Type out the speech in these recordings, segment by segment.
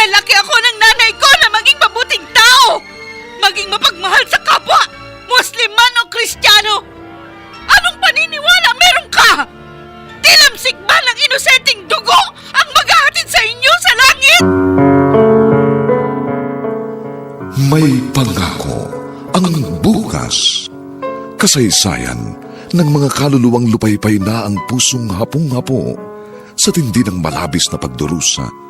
Pinalaki ako ng nanay ko na maging mabuting tao! Maging mapagmahal sa kapwa! Muslim man o Kristiyano! Anong paniniwala meron ka? Tilamsik ba ng inosenteng dugo ang maghahatid sa inyo sa langit? May pangako ang bukas. Kasaysayan ng mga kaluluwang lupaypay na ang pusong hapong-hapo sa tindi ng malabis na pagdurusa.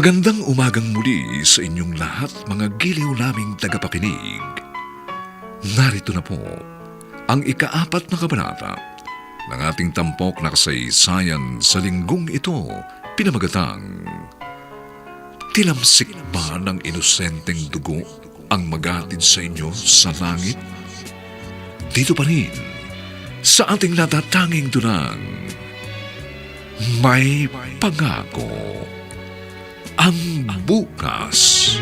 Magandang umagang muli sa inyong lahat mga giliw naming tagapakinig. Narito na po ang ikaapat na kabanata ng ating tampok na kasaysayan sa linggong ito pinamagatang Tilamsik ba ng inosenteng dugo ang magatid sa inyo sa langit? Dito pa rin sa ating natatanging dunang may pangako ang bukas.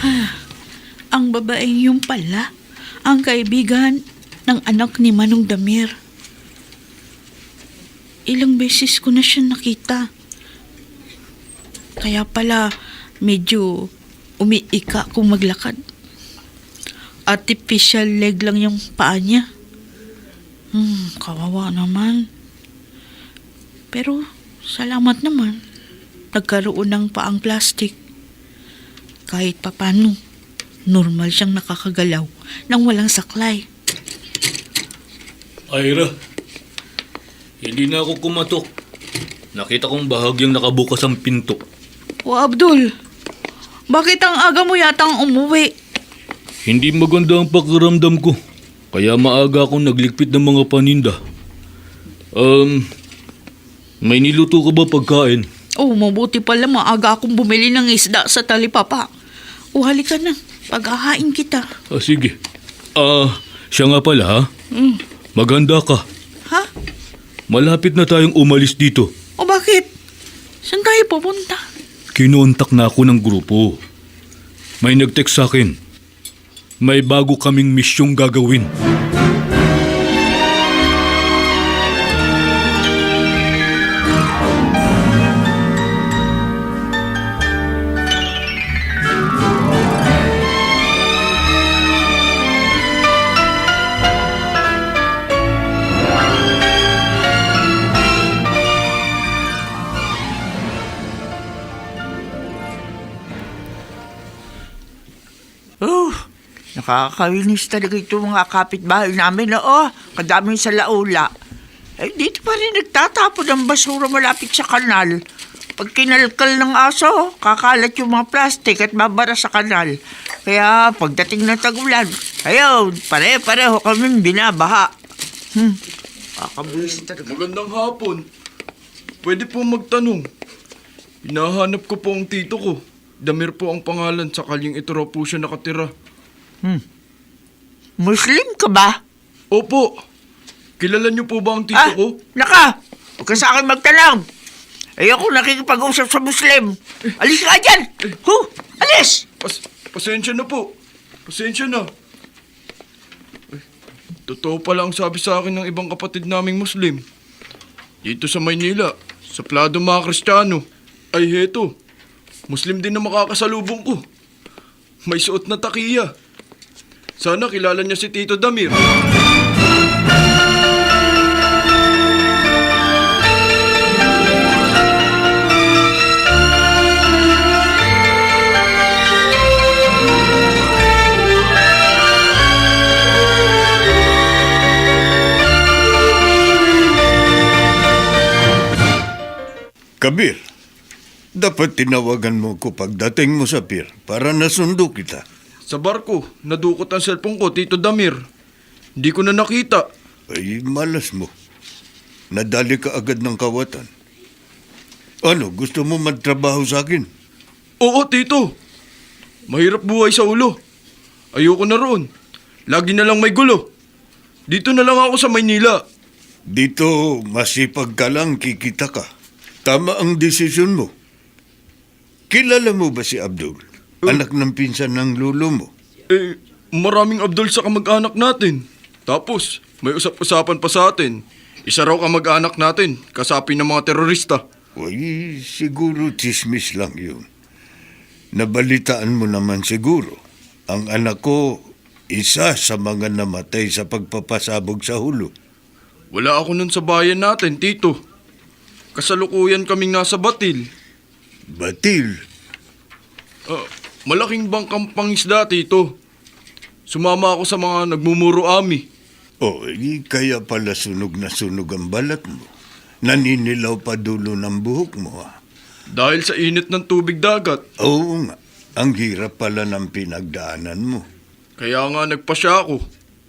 Ang babaeng yung pala, ang kaibigan ng anak ni Manong Damir. Ilang beses ko na siya nakita. Kaya pala medyo umiika kung maglakad. Artificial leg lang yung paa niya. Hmm, kawawa naman. Pero salamat naman. Nagkaroon ng paang plastic. Kahit papano, normal siyang nakakagalaw nang walang saklay. Ira, hindi na ako kumatok. Nakita kong bahagyang nakabukas ang pinto. O Abdul, bakit ang aga mo yatang umuwi? Hindi maganda ang pakiramdam ko. Kaya maaga akong naglikpit ng mga paninda. Um, may niluto ka ba pagkain? Oh, mabuti pala maaga akong bumili ng isda sa talipapa. O halika na, paghahain kita. Ah, sige. Ah, siya nga pala ha? Hmm. Maganda ka. Ha? Malapit na tayong umalis dito. O bakit? Saan tayo pupunta? Kinontak na ako ng grupo. May nag-text sa akin. May bago kaming misyong gagawin. Nakakainis talaga itong mga kapitbahay namin. Oo, kadami sa laula. Eh, dito pa rin nagtatapon ng basura malapit sa kanal. Pag kinalkal ng aso, kakalat yung mga plastic at babara sa kanal. Kaya pagdating ng tagulan, ayaw, pare-pareho kami binabaha. Hmm, kakabulis talaga. Magandang hapon. Pwede po magtanong. Hinahanap ko po ang tito ko. Damir po ang pangalan sa kalyeng ito raw po siya nakatira. Muslim ka ba? Opo. Kilala niyo po ba ang tito ah, ko? naka! Huwag ka sa akin magtanong. Ayoko nakikipag-usap sa Muslim. Alis ka dyan! Hu! Alis! Pas pasensya na po. Pasensya na. Ay, totoo pala ang sabi sa akin ng ibang kapatid naming Muslim. Dito sa Maynila, sa plado mga Kristiyano. Ay heto, Muslim din na makakasalubong ko. May suot na takiya. Sana kilala niya si Tito Damir. Kabir, dapat tinawagan mo ko pagdating mo sa pier para nasundo kita. Sa barko, nadukot ang cellphone ko, Tito Damir. Hindi ko na nakita. Ay, malas mo. Nadali ka agad ng kawatan. Ano, gusto mo magtrabaho sa akin? Oo, Tito. Mahirap buhay sa ulo. Ayoko na roon. Lagi na lang may gulo. Dito na lang ako sa Maynila. Dito, masipag ka lang, kikita ka. Tama ang desisyon mo. Kilala mo ba si Abdul? Anak ng pinsan ng lulo mo. Eh, maraming Abdul sa kamag-anak natin. Tapos, may usap-usapan pa sa atin. Isa raw kamag-anak natin, kasapi ng mga terorista. Uy, siguro chismis lang yun. Nabalitaan mo naman siguro. Ang anak ko, isa sa mga namatay sa pagpapasabog sa hulo. Wala ako nun sa bayan natin, Tito. Kasalukuyan kaming nasa Batil. Batil, Ah, malaking bangkang pangisda, Tito. Sumama ako sa mga nagmumuro ami. o eh, kaya pala sunog na sunog ang balat mo. Naninilaw pa dulo ng buhok mo. ah. Dahil sa init ng tubig dagat. Oo nga, ang hirap pala ng pinagdaanan mo. Kaya nga nagpasya ako.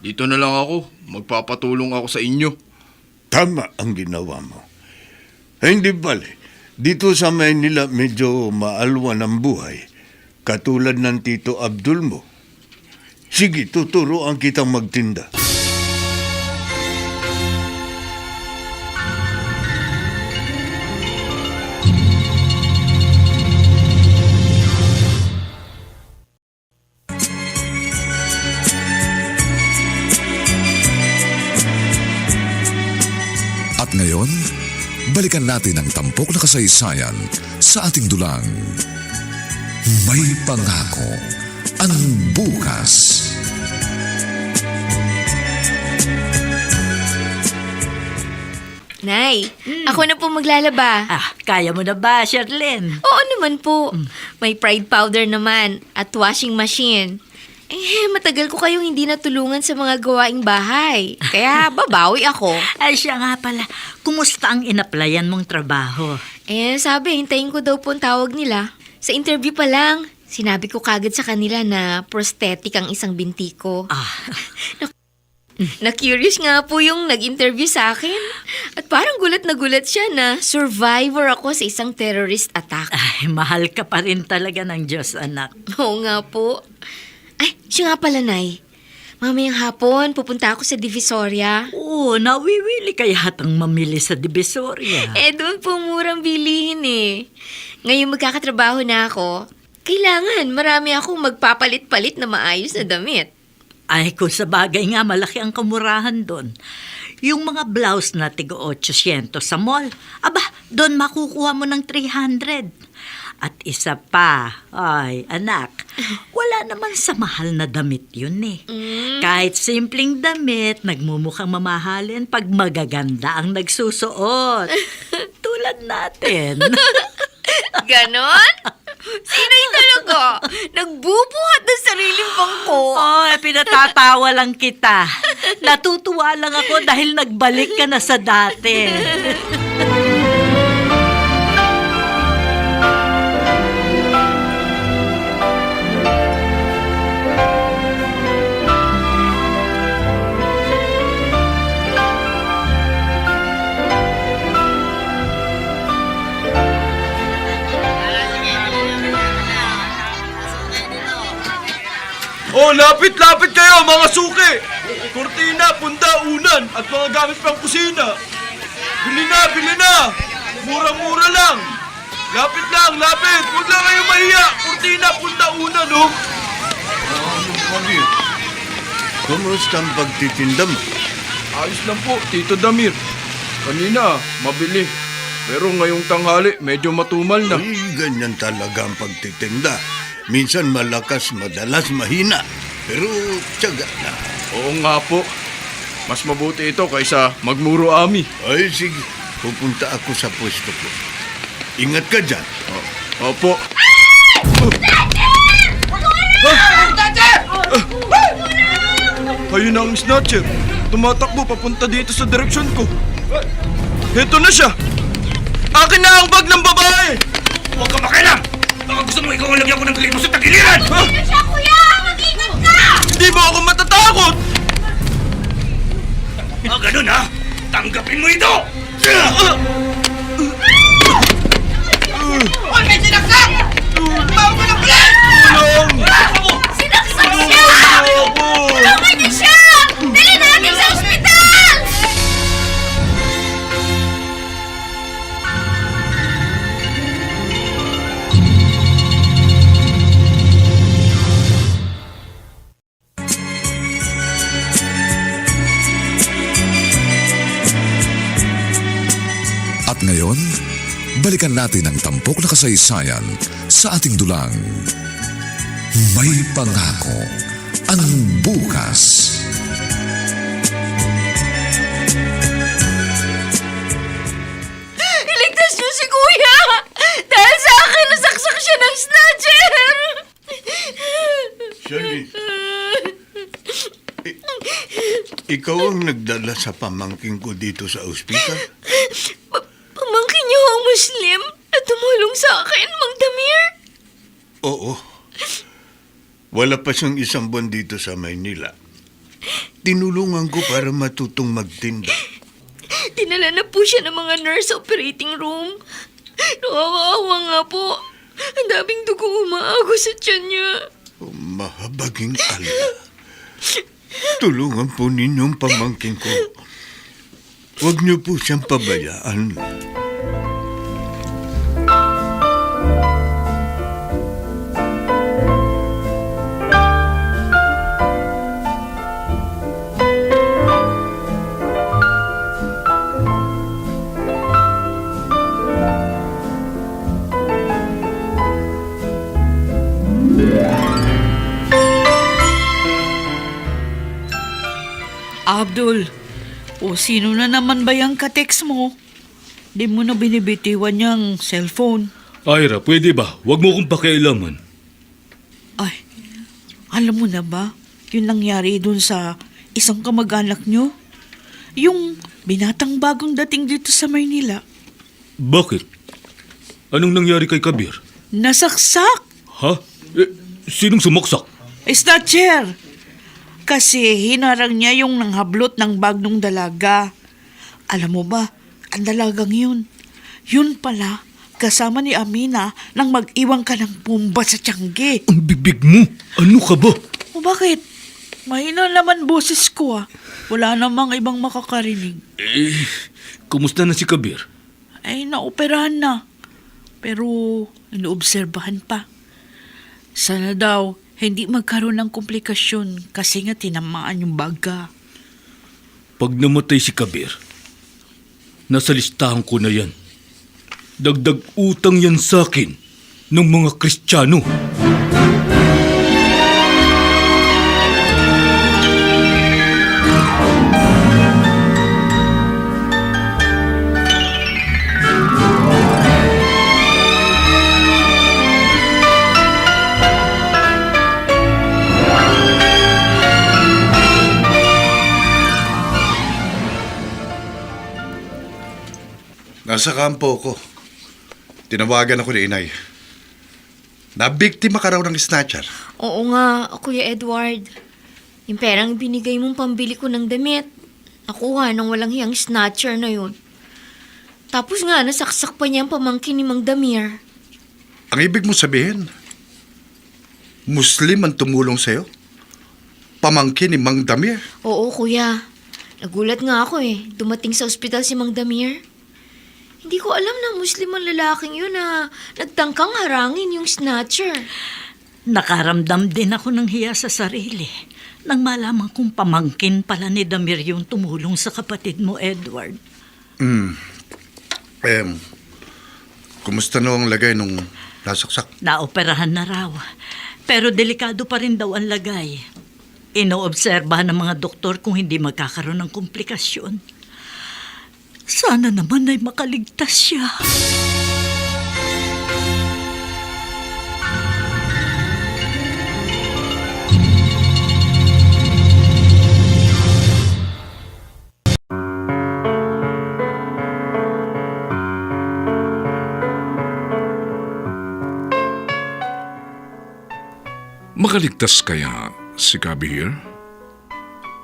Dito na lang ako. Magpapatulong ako sa inyo. Tama ang ginawa mo. Eh, hindi bale. Dito sa Maynila medyo maalwa ng buhay. Katulad ng Tito Abdul mo. Sige, tuturo ang kitang magtinda. At ngayon, balikan natin ang tampok na kasaysayan sa ating dulang. May pangako ang bukas. Nay, ako na po maglalaba. Ah, kaya mo na ba, Sherlyn? Oo naman po. May pride powder naman at washing machine. Eh, matagal ko kayong hindi natulungan sa mga gawaing bahay. Kaya babawi ako. Ay, siya nga pala. Kumusta ang inaplayan mong trabaho? Eh, sabi, hintayin ko daw po ang tawag nila. Sa interview pa lang, sinabi ko kagad sa kanila na prosthetic ang isang binti ko. Ah, Na-curious nga po yung nag-interview sa akin. At parang gulat na gulat siya na survivor ako sa isang terrorist attack. ay, mahal ka pa rin talaga ng Diyos, anak. Oo nga po. Ay, siya nga pala, Nay. Mamayang hapon, pupunta ako sa Divisoria. Oo, nawiwili kaya hatang mamili sa Divisoria. Eh, doon po murang bilihin eh. Ngayon magkakatrabaho na ako, kailangan marami akong magpapalit-palit na maayos na damit. Ay, kung sa bagay nga, malaki ang kamurahan doon. Yung mga blouse na tigo 800 sa mall, aba, doon makukuha mo ng 300. At isa pa, ay, anak, wala naman sa mahal na damit yun eh. Kahit simpleng damit, nagmumukhang mamahalin pag magaganda ang nagsusuot. Tulad natin. Ganon? Sino yung talaga. Nagbubuhat ng sariling bangko. Oh, eh, pinatatawa lang kita. Natutuwa lang ako dahil nagbalik ka na sa dati. Oh, lapit-lapit kayo mga suki! Kurtina, punda, unan, at mga gamit pang kusina. Bili na, bili na! Murang-mura lang! Lapit lang, lapit! Huwag lang kayo mahiya! Kurtina, punda, unan, oh! Kabir, kumusta ang pagtitinda mo? Ayos lang po, Tito Damir. Kanina, mabili. Pero ngayong tanghali, medyo matumal na. Ay, ganyan talaga ang pagtitinda. Minsan malakas, madalas mahina. Pero tiyaga na. Oo nga po. Mas mabuti ito kaysa magmuro ami. Ay, sige. Pupunta ako sa pwesto ko. Ingat ka dyan. Opo. Ayun ang snatcher. Tumatakbo papunta dito sa direksyon ko. Heto na siya. Akin na ang bag ng babae. Huwag ka makialam! Gusto mo ikaw ang lagyan ko ng klipo sa tagiliran! Ha? Siya, kuya! Mag-ingat ka! Hindi mo ako matatakot. Ah, ganun ha? Tanggapin mo ito! Huwag natin ang tampok na kasaysayan sa ating dulang. May pangako ang bukas. Iligtas niyo si kuya! Dahil sa akin, nasaksak siya ng snatcher! Shirley. Ikaw ang nagdala sa pamangking ko dito sa ospital? Pa- Pamangkin niyo ang Muslim na tumulong sa akin, Mang Damir? Oo. Wala pa siyang isang buwan dito sa Maynila. Tinulungan ko para matutong magtinda. Dinala na po siya ng mga nurse operating room. Nakakaawa nga po. Ang daming dugo umaago sa tiyan niya. Oh, mahabaging ala. Tulungan po ninyong pamangking ko. Huwag niyo po siyang pabayaan. Abdul, o sino na naman ba yung kateks mo? Di mo na binibitiwan niyang cellphone. Ira, pwede ba? Huwag mo kong pakialaman. Ay, alam mo na ba, yung nangyari dun sa isang kamag-anak niyo? Yung binatang bagong dating dito sa Maynila. Bakit? Anong nangyari kay Kabir? Nasaksak! Ha? Eh, sinong sumaksak? Snatcher! Kasi hinarang niya yung nanghablot ng bag ng dalaga. Alam mo ba, ang dalagang yun. Yun pala, kasama ni Amina nang mag-iwang ka ng pumba sa tiyangge. Ang bibig mo! Ano ka ba? O bakit? Mahina naman boses ko ah. Wala namang ibang makakarinig. Eh, kumusta na si Kabir? Ay, naoperahan na. Pero, inoobserbahan pa. Sana daw, hindi magkaroon ng komplikasyon kasi nga tinamaan yung baga. Pag namatay si Kabir, nasa listahan ko na yan. Dagdag utang yan sa akin ng mga Kristiyano. Nasa kampo ko. Tinawagan ako ni inay. Nabiktima ka raw ng snatcher. Oo nga, Kuya Edward. Yung perang binigay mong pambili ko ng damit, nakuha ng walang hiyang snatcher na yun. Tapos nga, nasaksak pa niya ang pamangkin ni Mang Damir. Ang ibig mo sabihin, Muslim ang tumulong sa'yo? Pamangkin ni Mang Damir? Oo, kuya. Nagulat nga ako eh. Dumating sa ospital si Mang Damir. Hindi ko alam na Muslim ang lalaking yun na nagtangkang harangin yung snatcher. Nakaramdam din ako ng hiya sa sarili nang malaman kong pamangkin pala ni Damir yung tumulong sa kapatid mo, Edward. Eh, kumusta na ang lagay nung nasaksak? Naoperahan na raw. Pero delikado pa rin daw ang lagay. Inoobserbahan ng mga doktor kung hindi magkakaroon ng komplikasyon. Sana naman ay makaligtas siya. Makaligtas kaya si Kabir?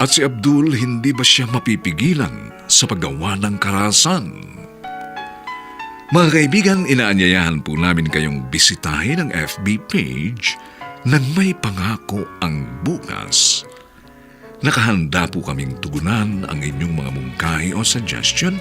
At si Abdul hindi ba siya mapipigilan sa paggawa ng karahasan? Mga kaibigan, inaanyayahan po namin kayong bisitahin ang FB page ng may pangako ang bukas. Nakahanda po kaming tugunan ang inyong mga mungkahi o suggestion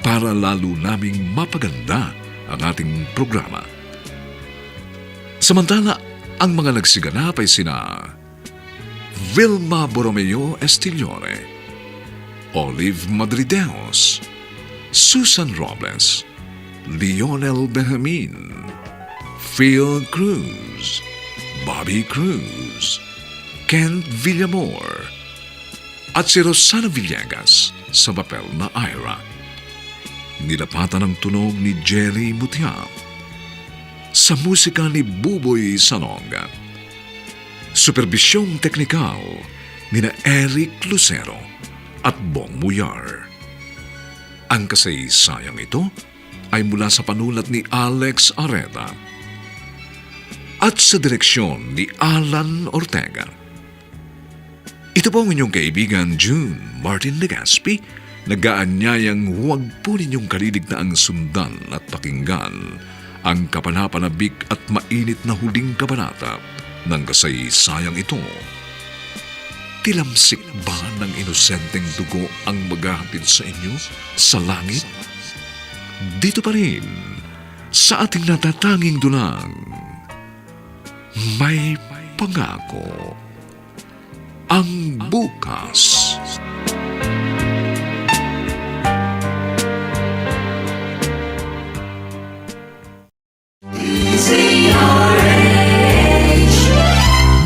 para lalo naming mapaganda ang ating programa. Samantala, ang mga nagsiganap ay sina Vilma Borromeo Estillore, Olive Madrideos, Susan Robles, Lionel Benjamin, Phil Cruz, Bobby Cruz, Kent Villamor, at si Rosana Villegas sa papel na Ira. Nilapatan ng tunog ni Jerry Mutiap sa musika ni Buboy Salonga. Superbisyong teknikal ni na Eric Lucero at Bong Muyar. Ang kasaysayang ito ay mula sa panulat ni Alex Areta at sa direksyon ni Alan Ortega. Ito po ang inyong kaibigan June Martin Legaspi, nagaanyayang huwag po ninyong kaliligtaang sundan at pakinggan ang kapanapanabik at mainit na huling kabanata ng kasaysayang ito. Tilamsik ba ng inosenteng dugo ang maghahatid sa inyo sa langit? Dito pa rin, sa ating natatanging dulang, may pangako ang bukas.